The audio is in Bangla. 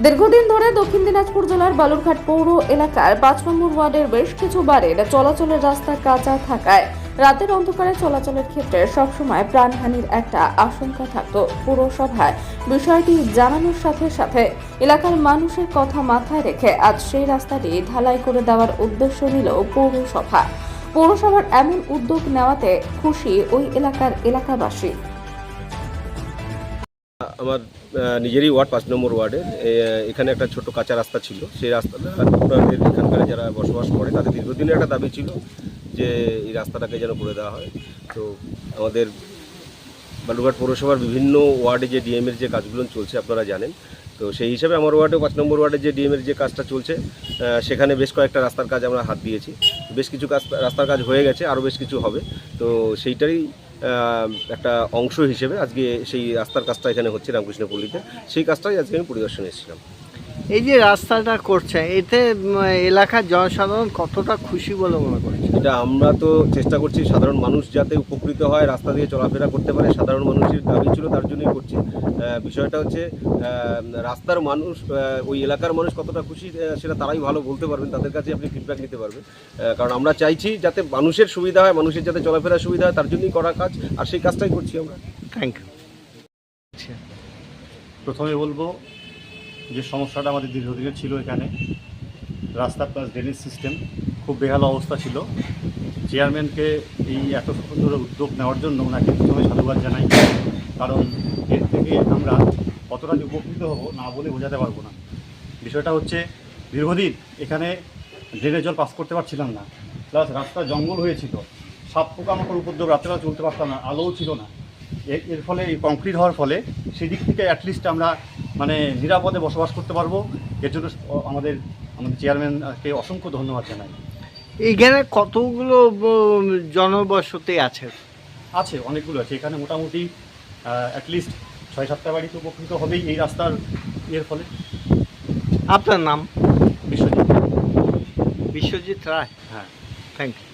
দীর্ঘদিন ধরে দক্ষিণ দিনাজপুর জেলার বালুরঘাট পৌর এলাকার পাঁচ নম্বর ওয়ার্ডের বেশ কিছু বাড়ির চলাচলের রাস্তা কাঁচা থাকায় রাতের অন্ধকারে চলাচলের ক্ষেত্রে সবসময় প্রাণহানির একটা আশঙ্কা থাকত পুরসভায়। বিষয়টি জানানোর সাথে সাথে এলাকার মানুষের কথা মাথায় রেখে আজ সেই রাস্তাটি ঢালাই করে দেওয়ার উদ্দেশ্য নিল পৌরসভা। পৌরসভার এমন উদ্যোগ নেওয়াতে খুশি ওই এলাকার এলাকাবাসী। আমার নিজেরই ওয়ার্ড, পাঁচ নম্বর ওয়ার্ডে। এখানে একটা ছোট কাঁচা রাস্তা ছিল। সেই রাস্তাটা এখানকার যারা বসবাস করে, তাদের দীর্ঘদিনের একটা দাবি ছিল যে এই রাস্তাটাকে যেন করে দেওয়া হয়। তো আমাদের বালুঘাট পৌরসভার বিভিন্ন ওয়ার্ডে যে ডিএমের যে কাজগুলো চলছে, আপনারা জানেন। তো সেই হিসাবে আমার ওয়ার্ডে পাঁচ নম্বর ওয়ার্ডে যে ডিএমের যে কাজটা চলছে সেখানে বেশ কয়েকটা রাস্তার কাজ আমরা হাত দিয়েছি। বেশ কিছু কাজ, রাস্তার কাজ হয়ে গেছে, আরও বেশ কিছু হবে। তো সেইটারই একটা অংশ হিসেবে আজকে সেই রাস্তার কাজটা এখানে হচ্ছে রামকৃষ্ণপল্লীতে। সেই কাজটাই আজকে আমি পরিদর্শনে এসেছিলাম। এই যে রাস্তাটা করছে এতে এলাকার জনসাধারণ কতটা খুশি বলে মনে করছে এটা আমরা তো চেষ্টা করছি সাধারণ মানুষ যাতে উপকৃত হয় রাস্তা দিয়ে চলাফেরা করতে পারে সাধারণ মানুষের দাবি ছিল তার জন্যই করছি। বিষয়টা হচ্ছে রাস্তার মানুষ ওই এলাকার মানুষ কতটা খুশি সেটা তারাই ভালো বলতে পারবেন তাদের কাছে আপনি ফিডব্যাক নিতে পারবেন। কারণ আমরা চাইছি যাতে মানুষের সুবিধা হয় মানুষের যাতে চলাফেরার সুবিধা হয় তার জন্যই করা কাজ আর সেই কাজটাই করছি আমরা। থ্যাংক ইউ প্রথমে বলব যে সমস্যাটা আমাদের দীর্ঘদিনের ছিল এখানে, রাস্তা প্লাস ড্রেনেজ সিস্টেম খুব বেহাল অবস্থা ছিল। চেয়ারম্যানকে এই এত সুন্দর উদ্যোগ নেওয়ার জন্য ওনাকে প্রথমে সাধুবাদ জানাই, কারণ এর থেকে আমরা কতটা যে উপকৃত হব না বলে বোঝাতে পারব না। বিষয়টা হচ্ছে দীর্ঘদিন এখানে ড্রেনের জল পাস করতে পারছিলাম না প্লাস রাস্তা জঙ্গল হয়েছিল। সাপ পোকামাকড় উপদ্রব রাত্রেবেলা চলতে পারতাম না, আলোও ছিল না। এর এর ফলে এই কংক্রিট হওয়ার ফলে সেদিক থেকে অ্যাটলিস্ট আমরা মানে নিরাপদে বসবাস করতে পারব। এর জন্য আমাদের আমাদের চেয়ারম্যানকে অসংখ্য ধন্যবাদ জানাই। এইখানে কতগুলো জনবসতি আছে? আছে অনেকগুলো আছে। এখানে মোটামুটি অ্যাটলিস্ট ছয় সাতটা বাড়ি তো উপকৃত হবেই এই রাস্তার এর ফলে। আপনার নাম? বিশ্বজিৎ। বিশ্বজিৎ রায়। হ্যাঁ। Thank you